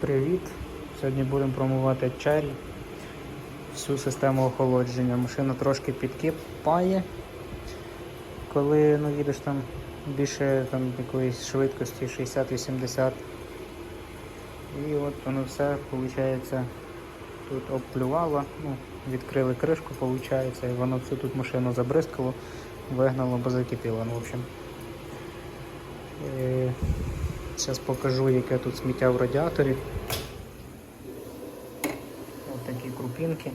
Привіт! Сьогодні будемо промивати чері, всю систему охолодження. Машина трошки підкипає, коли ну, їдеш там більше там, якоїсь швидкості 60-80. І от воно все виходить тут обплювало, ну, відкрили кришку, виходить, і воно всю тут машину забризкало, вигнало, бо закипіло. Ну, в общем. Зараз покажу, яке тут сміття в радіаторі. Ось такі крупинки.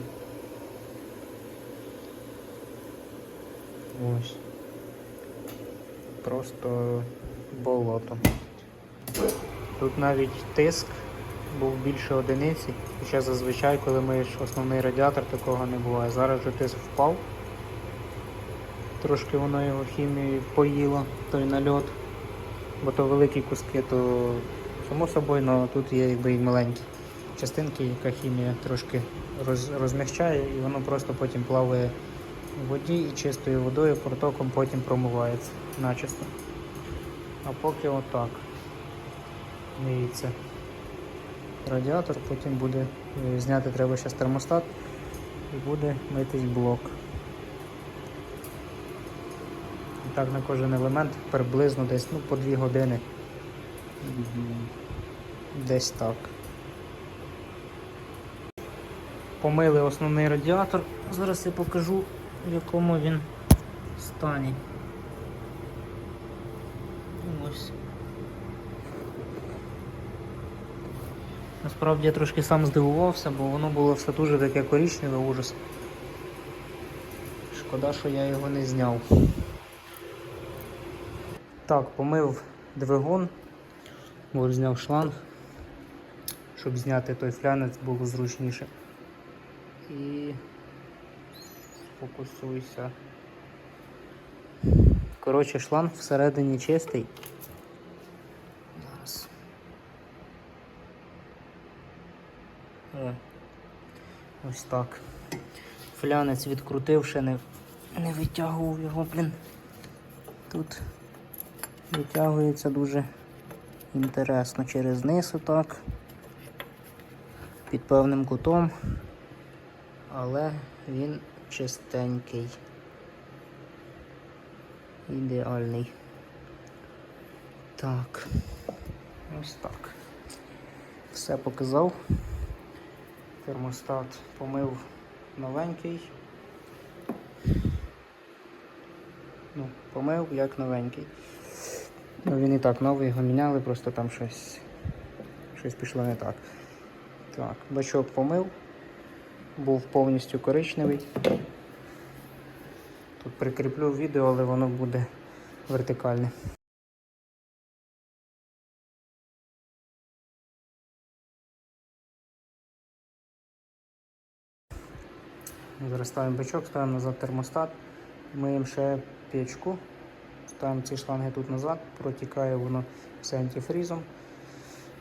Ось. Просто болото. Тут навіть тиск був більше одиниці. Хоча зазвичай, коли миєш основний радіатор, такого не буває. Зараз вже тиск впав. Трошки воно його хімією поїло, той нальот. Бо то великі куски, то само собою, але тут є якби і маленькі частинки, яка хімія трошки роз, розмягчає і воно просто потім плаває в воді і чистою водою протоком потім промивається начисто. А поки отак миється радіатор, потім буде е, зняти треба зараз термостат і буде митись блок. І так на кожен елемент приблизно десь ну, по 2 години. Десь так. Помили основний радіатор. Зараз я покажу, в якому він стані. Ось. Насправді я трошки сам здивувався, бо воно було все дуже таке коричневе ужас. Шкода, що я його не зняв. Так, помив двигун, бо зняв шланг, щоб зняти той флянець було зручніше. І фокусуйся. Коротше, шланг всередині чистий. Зараз. Ось так. Флянець відкрутив, ще не, не витягував його, блін. Тут витягується дуже інтересно через низ отак. Під певним кутом. Але він чистенький. Ідеальний. Так. Ось так. Все показав. Термостат помив новенький. Ну, помив як новенький. Ну, він і так новий, його міняли, просто там щось, щось пішло не так. Так, бачок помив, був повністю коричневий. Тут прикріплю відео, але воно буде вертикальне. Зараз ставимо бачок, ставимо назад термостат, миємо ще печку, ставимо ці шланги тут назад, протікає воно все антифрізом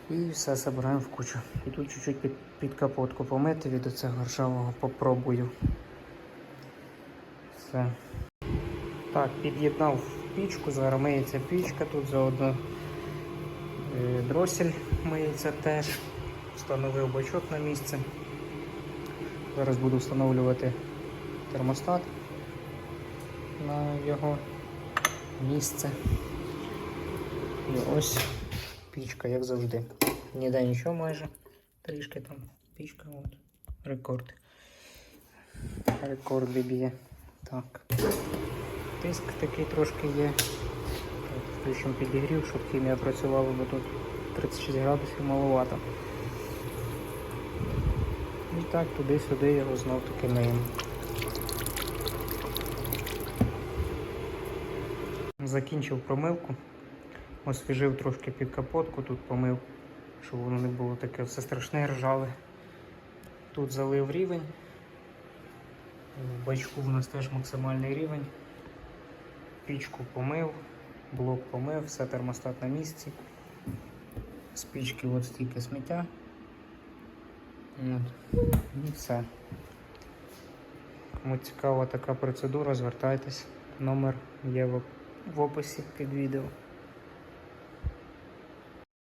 і все збираємо в кучу. І тут чуть-чуть під, під капотку помити від оцього ржавого попробую. Все. Так, під'єднав пічку, зараз миється пічка, тут заодно е, дросель миється теж. Встановив бачок на місце. Зараз буду встановлювати термостат на його місце. І ось пічка, як завжди. Ніде нічого майже. Трішки там пічка, от. Рекорд. Рекорди б'є. Так. Тиск такий трошки є. Включимо підігрів, щоб хімія працювала, бо тут 36 градусів маловато. І так, туди-сюди його знов таки миємо. Закінчив промивку, освіжив трошки під капотку, тут помив, щоб воно не було таке все страшне ржаве. Тут залив рівень. В бачку у нас теж максимальний рівень. Пічку помив, блок помив, все термостат на місці. З пічки от стільки сміття. От. І все. Кому цікава така процедура, звертайтесь. Номер є в в описі під відео.